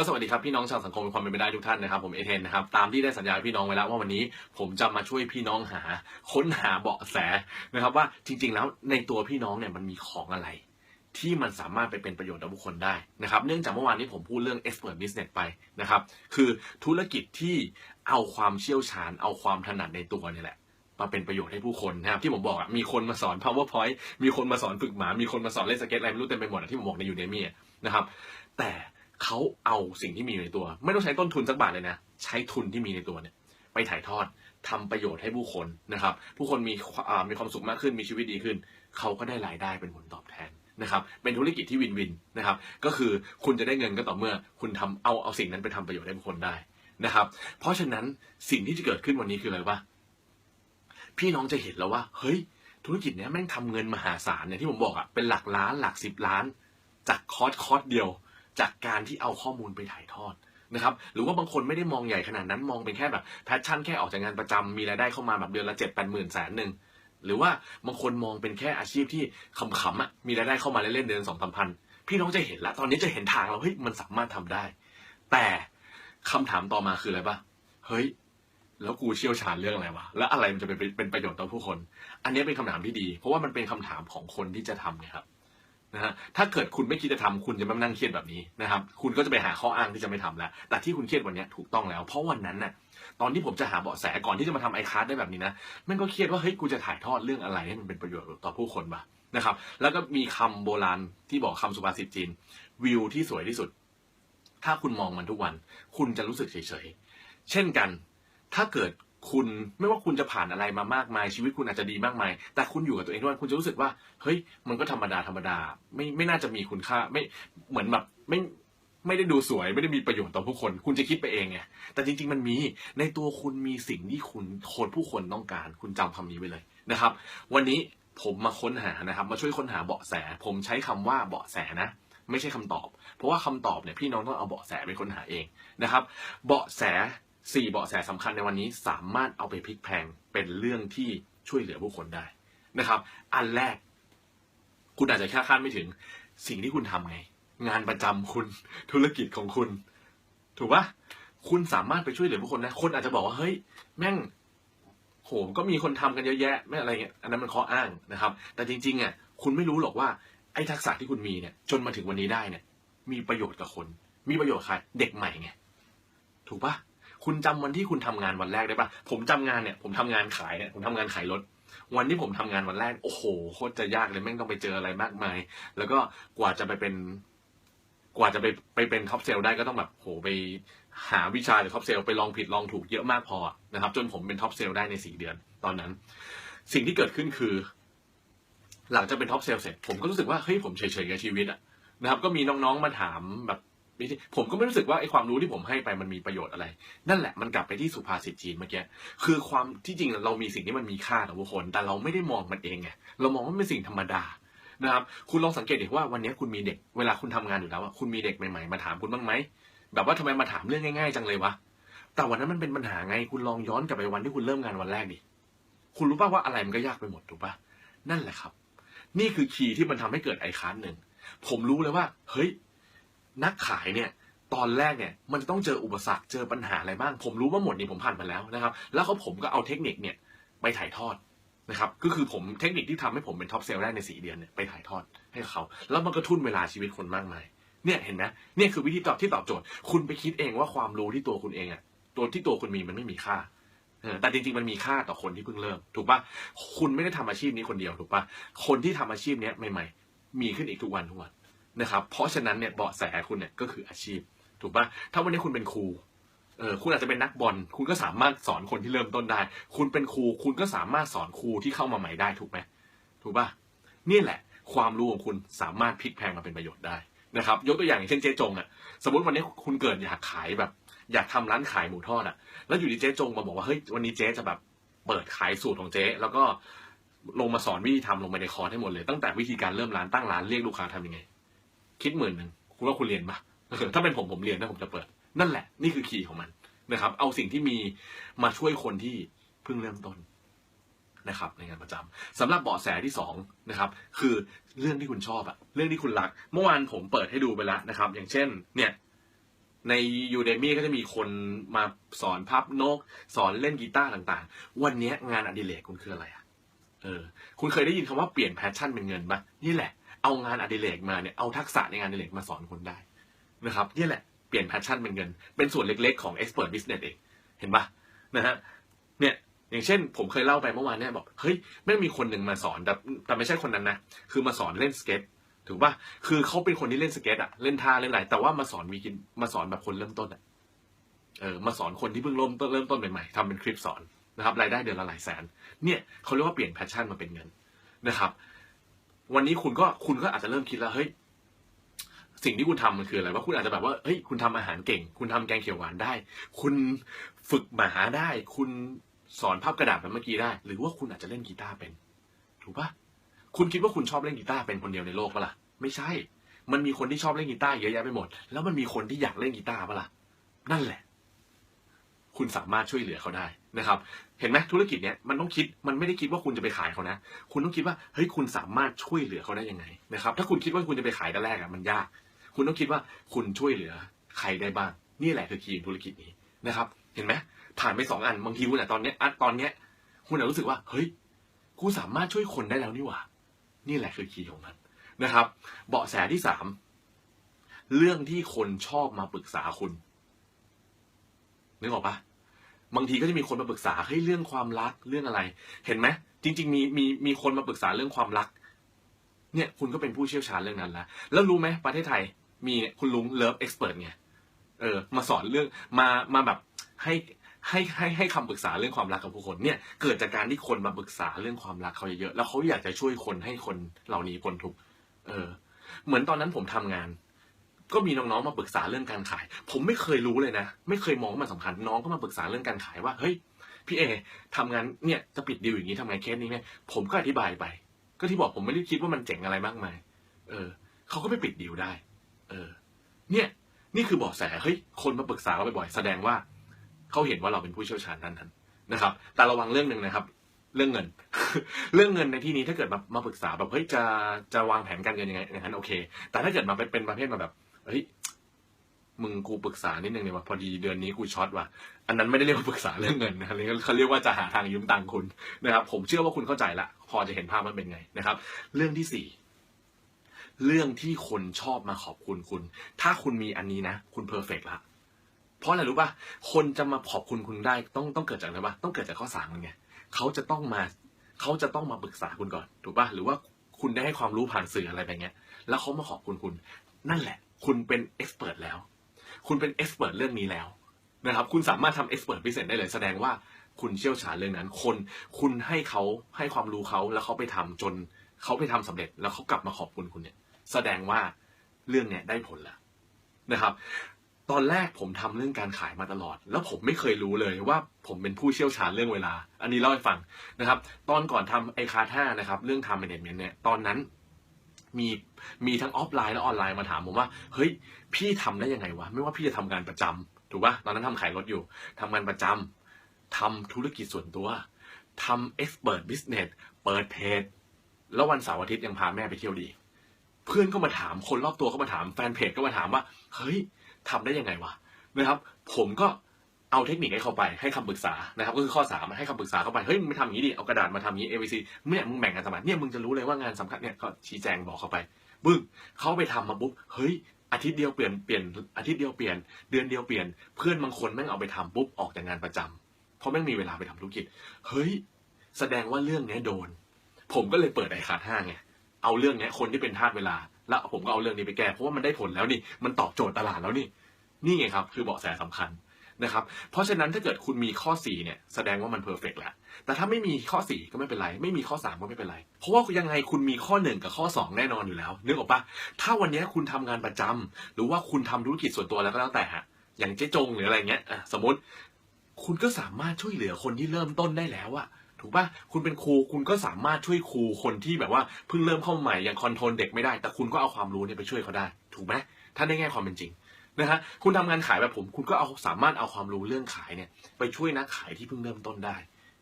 ก็สวัสดีครับพี่น้องชาวสังคมมีความเป็นไปได้ทุกท่านนะครับผมเอเทนนะครับตามที่ได้สัญญาพี่น้องไว้แล้วว่าวันนี้ผมจะมาช่วยพี่น้องหา ค้นหาเบาะแสนะครับว่าจริง ๆ แล้วในตัวพี่น้องเนี่ยมันมีของอะไร ที่มันสามารถไปเป็นประโยชน์ต่อบุคคลได้นะครับเนื่องจากเมื่อวานนี้ผมพูดเรื่อง expert business ไปนะครับคือธุรกิจที่เอาความเชี่ยวชาญ เอาความถนัดในตัวเนี่ยแหละมาเป็นประโยชน์ให้ผู้คนนะครับที่ผมบอกอะมีคนมาสอน powerpoint มีคนมาสอนฝึกหมา มีคนมาสอนเล่นสเก็ตอะไรไม่รู้เต็มไปหมดที่ผมบอกในยูเดมี่นะครับแต่ เขาเอาสิ่งที่มีอยู่ในตัว ไม่ต้องใช้ต้นทุนสักบาทเลยนะ ใช้ทุนที่มีในตัวเนี่ย ไปถ่ายทอดทำประโยชน์ให้ผู้คนนะครับ ผู้คนมีอ่ามีความสุขมากขึ้นมีชีวิตดีขึ้น เขาก็ได้รายได้เป็นผลตอบแทนนะครับ เป็นธุรกิจที่วินวินนะครับ ก็คือคุณจะได้เงินก็ต่อเมื่อ คุณทำเอาเอาสิ่งนั้นไปทำประโยชน์ให้ผู้คนได้นะครับ เพราะฉะนั้นสิ่งที่จะเกิดขึ้นวันนี้คืออะไรวะพี่น้องจะเห็นแล้วว่า เฮ้ย ธุรกิจเนี้ยแม่งทำเงินมหาศาลเนี่ยที่ผมบอกอะเป็นหลักล้านหลักสิบล้าน จากคอร์สคอร์สเดียว จากการที่เอาข้อมูลไปถ่ายทอดนะครับหรือว่าบางคนไม่ได้มองใหญ่ขนาดนั้นมองเป็นแค่แบบแพชชั่นแค่ออกจากงานประจำมีรายได้เข้ามาแบบเดือนละเจ็ดแปดหมื่นแสนหนึ่งหรือว่าบางคนมองเป็นแค่อาชีพที่ขำๆอะมีรายได้เข้ามาเล่นๆเดือนสองสามพันพี่น้องจะเห็นล้วตอนนี้จะเห็นทางแล้วเฮ้ยมันสามารถทำได้ แต่คำถามต่อมาคืออะไรปะเฮ้ย แล้วกูเชี่ยวชาญเรื่องอะไรวะแล้วอะไรมันจะเป็นเป็นประโยชน์ต่อผู้คน อันนี้เป็นคำถามที่ดี เพราะว่ามันเป็นคำถามของคนที่จะทำนี่ยครับ นะฮะถ้าเกิดคุณไม่คิดจะทำคุณจะไม่นั่งเครียดแบบนี้นะครับ คุณก็จะไปหาข้ออ้างที่จะไม่ทำแล้ว แต่ที่คุณเครียดวันนี้ถูกต้องแล้ว เพราะวันนั้นน่ะตอนที่ผมจะหาเบาะแสก่อนที่จะมาทำไอคาร์ดได้แบบนี้นะมันก็เครียดว่าเฮ้ยกูจะถ่ายทอดเรื่องอะไรให้มันเป็นประโยชน์ต่อผู้คนบ้านะครับ แล้วก็มีคำโบราณที่บอกคำสุภาษิตจีน วิวที่สวยที่สุด ถ้าคุณมองมันทุกวัน คุณจะรู้สึกเฉยๆเช่นกัน ถ้าเกิด คุณไม่ว่าคุณจะผ่านอะไรมามากมาย ชีวิตคุณอาจจะดีมากมาย แต่คุณอยู่กับตัวเองทุกวันคุณจะรู้สึกว่าเฮ้ยมันก็ธรรมดาธรรมดา ไม่ไม่น่าจะมีคุณค่าไม่เหมือนแบบไม่ไม่ได้ดูสวยไม่ได้มีประโยชน์ต่อผู้คน คุณจะคิดไปเองไงแต่จริง ๆ มันมีในตัวคุณมีสิ่งที่คุณคนผู้คนต้องการ คุณจำคำนี้ไว้เลยนะครับ วันนี้ผมมาค้นหานะครับ มาช่วยค้นหาเบาะแส ผมใช้คำว่าเบาะแสนะไม่ใช่คำตอบ เพราะว่าคำตอบเนี่ยพี่น้องต้องเอาเบาะแสไปค้นหาเองนะครับ เบาะแส สี่เบาะแสสำคัญในวันนี้สามารถเอาไปพลิกแพงเป็นเรื่องที่ช่วยเหลือผู้คนได้นะครับ อันแรก คุณอาจจะแค่คาดไม่ถึง สิ่งที่คุณทำไง งานประจำคุณธุรกิจของคุณ ถูกปะคุณสามารถไปช่วยเหลือผู้คนได้คนอาจจะบอกว่าเฮ้ย แม่งโหก็มีคนทำกันเยอะแยะไม่อะไรเงี้ยอันนั้นมันข้ออ้างนะครับ แต่จริงๆอะคุณไม่รู้หรอกว่าไอ้ทักษะที่คุณมีเนี่ย จนมาถึงวันนี้ได้เนี่ย มีประโยชน์กับคน มีประโยชน์ใครเด็กใหม่ไงถูกปะ คุณจำวันที่คุณทำงานวันแรกได้ปะผมจำงานเนี่ย ผมทำงานขายเนี่ยผมทำงานขายรถ วันที่ผมทำงานวันแรก โอ้โหโคตรจะยากเลยแม่งต้องไปเจออะไรมากมาย แล้วก็กว่าจะไปเป็น กว่าจะไปไปเป็นท็อปเซลได้ก็ต้องแบบโหไปหาวิชาหรือท็อปเซลไปลองผิดลองถูกเยอะมากพอนะครับ จนผมเป็นท็อปเซลได้ในสี่เดือน ตอนนั้น สิ่งที่เกิดขึ้นคือ หลังจากเป็นท็อปเซลเสร็จผมก็รู้สึกว่าเฮ้ยผมเฉยๆกับชีวิตอะนะครับ ก็มีน้องๆมาถามแบบ ผมก็ไม่รู้สึกว่าไอ้ความรู้ที่ผมให้ไปมันมีประโยชน์อะไร นั่นแหละมันกลับไปที่สุภาษิตจีนเมื่อกี้คือความที่จริงเรามีสิ่งที่มันมีค่าต่อบุคคล แต่เราไม่ได้มองมันเองไงเรามองว่ามันเป็นสิ่งธรรมดานะครับคุณลองสังเกตดิว่าวันนี้คุณมีเด็ก เวลาคุณทำงานอยู่แล้วอะคุณมีเด็กใหม่ๆมาถามคุณบ้างไหมแบบว่าทำไมมาถามเรื่องง่ายๆจังเลยวะแต่วันนั้นมันเป็นปัญหาไง คุณลองย้อนกลับไปวันที่คุณเริ่มงานวันแรกดิคุณรู้ป่ะว่าอะไรมันก็ยากไปหมดถูกป่ะนั่นแหละครับ นี่คือคีย์ที่มันทำให้เกิดไอคานหนึ่งผมรู้เลยว่า เฮ้ย นักขายเนี่ยตอนแรกเนี่ยมันจะต้องเจออุปสรรคเจอปัญหาอะไรบ้าง ผมรู้ว่าหมดนี้ผมผ่านมาแล้วนะครับ แล้วเขาผมก็เอาเทคนิคเนี่ยไปถ่ายทอดนะครับก็คือผมเทคนิคที่ทำให้ผมเป็นท็อปเซลได้ในสี่เดือนเนี่ยไปถ่ายทอดให้เขา แล้วมันก็ทุ่นเวลาชีวิตคนมากมายเนี่ยเห็นไหมเนี่ยคือวิธีตอบที่ตอบโจทย์ คุณไปคิดเองว่าความรู้ที่ตัวคุณเองอะตัวที่ตัวคุณมีมันไม่มีค่าแต่จริงๆมันมีค่าต่อคนที่เพิ่งเริ่ม ถูกปะคุณไม่ได้ทำอาชีพนี้คนเดียวถูกปะคนที่ทำอาชีพเนี้ยใหม่ ๆ มีขึ้นอีกทุกวันทุกวัน นะครับ เพราะฉะนั้นเนี่ยเบาะแสคุณเนี่ยก็คืออาชีพ ถูกปะถ้าวันนี้คุณเป็นครูเออคุณอาจจะเป็นนักบอลคุณก็สามารถสอนคนที่เริ่มต้นได้ คุณเป็นครูคุณก็สามารถสอนครูที่เข้ามาใหม่ได้ถูกไหมถูกปะนี่แหละ ความรู้ของคุณสามารถพลิกแพลงมาเป็นประโยชน์ได้นะครับ ยกตัวอย่างอย่างเช่นเจ๊จงอะสมมติวันนี้คุณเกิดอยากขายแบบ อยากทำร้านขายหมูทอดอะแล้วอยู่ดีเจ๊จงมาบอกว่าเฮ้ยวันนี้เจ๊จะแบบเปิดขายสูตรของเจ๊แล้วก็ลงมาสอนวิธีทำลงไปในคอร์สให้หมดเลย ตั้งแต่วิธีการเริ่มร้านตั้งร้านเรียกลูกค้าทำยังไง คิดหมื่นหนึ่งคุณว่าคุณเรียนปะถ้าเป็นผมผมเรียนนะผมจะเปิด นั่นแหละ นี่คือคีย์ของมันนะครับ เอาสิ่งที่มีมาช่วยคนที่เพิ่งเริ่มต้นนะครับในงานประจำสำหรับเบาะแสที่สองนะครับคือเรื่องที่คุณชอบอะเรื่องที่คุณรัก เมื่อวานผมเปิดให้ดูไปแล้วนะครับ อย่างเช่น เนี่ยใน Udemy ก็จะมีคนมาสอนพับนก สอนเล่นกีตาร์ต่างๆ วันนี้งานอดิเรกคุณคืออะไรอะเออ คุณเคยได้ยินคำว่าเปลี่ยนแพชชั่นเป็นเงินปะนี่แหละ เอางานอดิเรกมาเนี่ยเอาทักษะในงานอดิเรกมาสอนคนได้นะครับนี่แหละเปลี่ยนแพชชั่นเป็นเงิน เป็นส่วนเล็กๆของ expert business เองเห็นปะนะฮะเนี่ยอย่างเช่น ผมเคยเล่าไปเมื่อวานเนี่ยบอกเฮ้ยไม่มีคนหนึ่งมาสอนแต่แต่ไม่ใช่คนนั้นนะคือมาสอนเล่นสเก็ตถูกปะคือเขาเป็นคนที่เล่นสเก็ตอะเล่นท่าเล่นอะไรแต่ว่ามาสอนวีกินมาสอนแบบคนเริ่มต้นอะเออมาสอนคนที่เพิ่งเริ่มต้นเริ่มต้นใหม่ๆทำเป็นคลิปสอนนะครับรายได้เดือนละหลายแสน เนี่ยเขาเรียกว่าเปลี่ยนแพชชั่นมาเป็นเงินนะครับ วันนี้คุณก็คุณก็อาจจะเริ่มคิดแล้วเฮ้ยสิ่งที่คุณทำมันคืออะไรว่าคุณอาจจะแบบว่าเฮ้ยคุณทำอาหารเก่ง คุณทำแกงเขียวหวานได้ คุณฝึกหมาได้ คุณสอนภาพกระดาษแบบเมื่อกี้ได้ หรือว่าคุณอาจจะเล่นกีตาร์เป็น ถูกปะคุณคิดว่าคุณชอบเล่นกีตาร์เป็นคนเดียวในโลกปะล่ะไม่ใช่ มันมีคนที่ชอบเล่นกีตาร์เยอะแยะไปหมด แล้วมันมีคนที่อยากเล่นกีตาร์ปะล่ะนั่นแหละ คุณสามารถช่วยเหลือเขาได้นะครับ เห็นไหมธุรกิจเนี้ยมันต้องคิดมันไม่ได้คิดว่าคุณจะไปขายเขานะ คุณต้องคิดว่าเฮ้ยคุณสามารถช่วยเหลือเขาได้ยังไงนะครับ ถ้าคุณคิดว่าคุณจะไปขายแต่แรกอะมันยาก คุณต้องคิดว่าคุณช่วยเหลือใครได้บ้าง นี่แหละคือคีย์ธุรกิจนี้นะครับ เห็นไหมผ่านไปสองอันบางทีคุณอะตอนเนี้ยตอนเนี้ยคุณอะรู้สึกว่าเฮ้ยกูสามารถช่วยคนได้แล้วนี่หว่า นี่แหละคือคีย์ของมันนะครับ เบาะแสที่สามเรื่องที่คนชอบมาปรึกษาคุณนึกออกปะ บางทีก็จะมีคนมาปรึกษาเฮ้ยเรื่องความรักเรื่องอะไร เห็นไหมจริง ๆ มีมีมีคนมาปรึกษาเรื่องความรัก เนี่ยคุณก็เป็นผู้เชี่ยวชาญเรื่องนั้นแล้วแล้วรู้ไหมประเทศไทยมีเนี่ยคุณลุงเลิฟเอ็กซ์เพรสไงเออมาสอนเรื่องมามาแบบให้ให้ให้ให้คำปรึกษาเรื่องความรักกับผู้คนเนี่ย เกิดจากการที่คนมาปรึกษาเรื่องความรักเขาเยอะๆแล้วเขาอยากจะช่วยคนให้คนเหล่านี้พ้นทุกข์เออ เหมือนตอนนั้นผมทำงาน ก็มีน้องๆมาปรึกษาเรื่องการขาย ผมไม่เคยรู้เลยนะ ไม่เคยมองว่ามันสำคัญน้องก็มาปรึกษาเรื่องการขายว่าเฮ้ยพี่เอทำงานเนี่ยจะปิดดีลอย่างนี้ทำไงเคสนี้ไหมผมก็อธิบายไป ก็ที่บอกผมไม่ได้คิดว่ามันเจ๋งอะไรมากมาย เออเขาก็ไปปิดดีลได้ เออ เนี่ย นี่คือเบอกแสเฮ้ยคนมาปรึกษาเราบ่อยๆแสดงว่าเขาเห็นว่าเราเป็นผู้เชี่ยวชาญด้านนั้นนะครับ แต่ระวังเรื่องหนึ่งนะครับ เรื่องเงิน เรื่องเงินในที่นี้ถ้าเกิดมามาปรึกษาแบบเฮ้ยจะจะวางแผนการเงินยังไงอย่างนั้นโอเค แต่ถ้าเกิดมาเป็นเป็นประเภทมาแบบ เฮ้ยมึงกูปรึกษานิดนึงเนี่ยว่าพอดีเดือนนี้กูช็อตว่ะ อันนั้นไม่ได้เรียกว่าปรึกษาเรื่องเงินนะเขาเรียกว่าจะหาทางยืมตังค์คุณนะครับ ผมเชื่อว่าคุณเข้าใจละ พอจะเห็นภาพมันเป็นไงนะครับ เรื่องที่สี่เรื่องที่คนชอบมาขอบคุณคุณ ถ้าคุณมีอันนี้นะ คุณเพอร์เฟกละเพราะอะไรรู้ป่ะคนจะมาขอบคุณคุณได้ต้องต้องเกิดจากอะไรป่ะต้องเกิดจากข้อสามมันไงเขาจะต้องมาเขาจะต้องมาปรึกษาคุณก่อน ถูกป่ะหรือว่าคุณได้ให้ความรู้ผ่านสื่ออะไรแบบเงี้ย แล้วเขามาขอบคุณคุณ นั่นแหละ คุณเป็นเอ็กซ์เพรสแล้ว คุณเป็นเอ็กซ์เพรสเรื่องนี้แล้วนะครับ คุณสามารถทำเอ็กซ์เพรสพิเศษได้เลยแสดงว่าคุณเชี่ยวชาญเรื่องนั้น คน คุณให้เขาให้ความรู้เขาแล้วเขาไปทำจนเขาไปทำสำเร็จ แล้วเขากลับมาขอบคุณคุณเนี่ย แสดงว่าเรื่องเนี้ยได้ผลแล้วนะครับ ตอนแรกผมทำเรื่องการขายมาตลอด แล้วผมไม่เคยรู้เลยว่าผมเป็นผู้เชี่ยวชาญเรื่องเวลา อันนี้เล่าให้ฟังนะครับ ตอนก่อนทำไอคาท่านะครับ เรื่องทำ management เนี่ยตอนนั้น มีมีทั้งออฟไลน์และออนไลน์มาถามผมว่า เฮ้ย พี่ทำได้ยังไงวะ ไม่ว่าพี่จะทำงานประจำถูกปะตอนนั้นทำขายรถอยู่ทำงานประจำทำธุรกิจส่วนตัวทำ expert business เปิดเพจแล้ววันเสาร์อาทิตย์ยังพาแม่ไปเที่ยวดี เพื่อนก็มาถามคนรอบตัวก็มาถามแฟนเพจก็มาถามว่า เฮ้ยทำได้ยังไงวะนะครับ ผมก็ เอาเทคนิคให้เขาไปให้คำปรึกษานะครับก็คือข้อสามให้คำปรึกษาเข้าไปเฮ้ยมึงทำอย่างนี้ดิเอากระดาษมาทำอย่างนี้ ABC เนี่ยมึงแบ่งกันสมัครเนี่ยมึงจะรู้เลยว่างานสำคัญเนี่ยก็ชี้แจงบอกเข้าไปบึ้งเขาไปทำมาปุ๊บเฮ้ยอาทิตย์เดียวเปลี่ยนเปลี่ยนอาทิตย์เดียวเปลี่ยน เดือนเดียวเปลี่ยนเพื่อนบางคนแม่งเอาไปทำปุ๊บออกจากงานประจำเพราะแม่งมีเวลาไปทำธุรกิจเฮ้ยแสดงว่าเรื่องเนี้ยโดน ผมก็เลยเปิดไอคาร์ห้าไงเอาเรื่องเนี้ยคนที่เป็นทาสเวลา แล้วผมก็เอาเรื่องนี้ไปแก้เพราะว่ามันได้ผลแล้วนี่มันตอบโจทย์ตลาดแล้วนี่นี่ไงครับคือเบาะแสสำคัญ นะครับ เพราะฉะนั้นถ้าเกิดคุณมีข้อ 4 เนี่ยแสดงว่ามันเพอร์เฟกแล้ว แต่ถ้าไม่มีข้อ 4 ก็ไม่เป็นไร ไม่มีข้อ 3 ก็ไม่เป็นไร เพราะว่ายังไงคุณมีข้อ 1 กับข้อ 2 แน่นอนอยู่แล้ว นึกออกปะถ้าวันนี้คุณทำงานประจำหรือว่าคุณทำธุรกิจส่วนตัวแล้วก็แล้วแต่ฮะ อย่างเจ๊จงหรืออะไรเงี้ยสมมติ คุณก็สามารถช่วยเหลือคนที่เริ่มต้นได้แล้วอะถูกปะคุณเป็นครูคุณก็สามารถช่วยครูคนที่แบบว่าเพิ่งเริ่มเข้าใหม่ยังคอนโทรลเด็กไม่ได้ แต่คุณก็เอาความรู้เนี่ยไปช่วยเขาได้ ถูกไหมถ้าในแง่ความเป็นจริง นะฮะคุณทำงานขายแบบผม คุณก็เอาสามารถเอาความรู้เรื่องขายเนี่ย ไปช่วยนักขายที่เพิ่งเริ่มต้นได้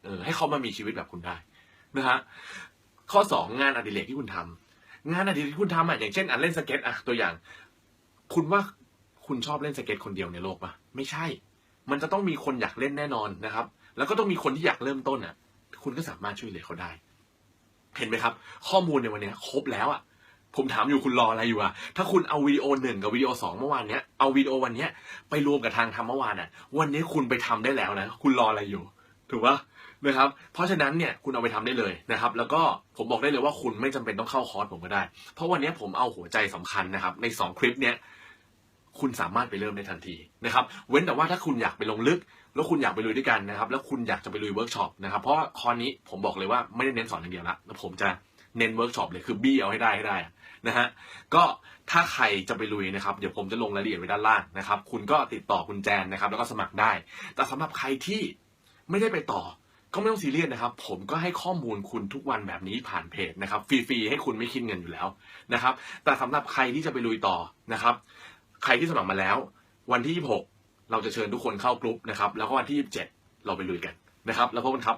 เออให้เขามามีชีวิตแบบคุณได้นะฮะข้อสองงานอดิเรกที่คุณทำงานอดิเรกที่คุณทำอะอย่างเช่นอันเล่นสเก็ตอะตัวอย่าง คุณว่าคุณชอบเล่นสเก็ตคนเดียวในโลกปะไม่ใช่ มันจะต้องมีคนอยากเล่นแน่นอนนะครับ แล้วก็ต้องมีคนที่อยากเริ่มต้นอะ คุณก็สามารถช่วยเหลือเขาได้ เห็นไหมครับ ข้อมูลในวันนี้ครบแล้วอะ ผมถามอยู่คุณรออะไรอยู่อะถ้าคุณเอาวิดีโอหนึ่งกับวิดีโอสองเมื่อวานเนี้ยเอาวิดีโอวันเนี้ยไปรวมกับทางทำเมื่อวานอะวันนี้คุณไปทำได้แล้วนะคุณรออะไรอยู่ ถูกปะนะครับเพราะฉะนั้นเนี่ยคุณเอาไปทำได้เลยนะครับ แล้วก็ผมบอกได้เลยว่าคุณไม่จำเป็นต้องเข้าคอร์สผมก็ได้ เพราะวันนี้ผมเอาหัวใจสำคัญนะครับ ในสองคลิปเนี้ยคุณสามารถไปเริ่มได้ทันทีนะครับ เว้นแต่ว่าถ้าคุณอยากไปลงลึก แล้วคุณอยากไปลุยด้วยกันนะครับ แล้วคุณอยากจะไปลุยเวิร์กช็อปนะครับ เพราะคอร์สนี้ผมบอกเลยว่าไม่ได้เน้นสอนอย่างเดียวละแล้วผมจะเน้นเวิร์กช็อปเลยคือบี้เอาให้ได้ให้ได้ นะฮะก็ถ้าใครจะไปลุยนะครับเดี๋ยวผมจะลงรายละเอียดไว้ด้านล่างนะครับ คุณก็ติดต่อคุณแจนนะครับ แล้วก็สมัครได้ แต่สำหรับใครที่ไม่ได้ไปต่อก็ไม่ต้องซีเรียสนะครับ ผมก็ให้ข้อมูลคุณทุกวันแบบนี้ผ่านเพจนะครับฟรีๆให้คุณไม่คิดเงินอยู่แล้วนะครับ แต่สำหรับใครที่จะไปลุยต่อนะครับ ใครที่สมัครมาแล้ว วันที่ 26 เราจะเชิญทุกคนเข้ากลุ่มนะครับ แล้วก็วันที่ 27 เราไปลุยกันนะครับ แล้วพบกันครับ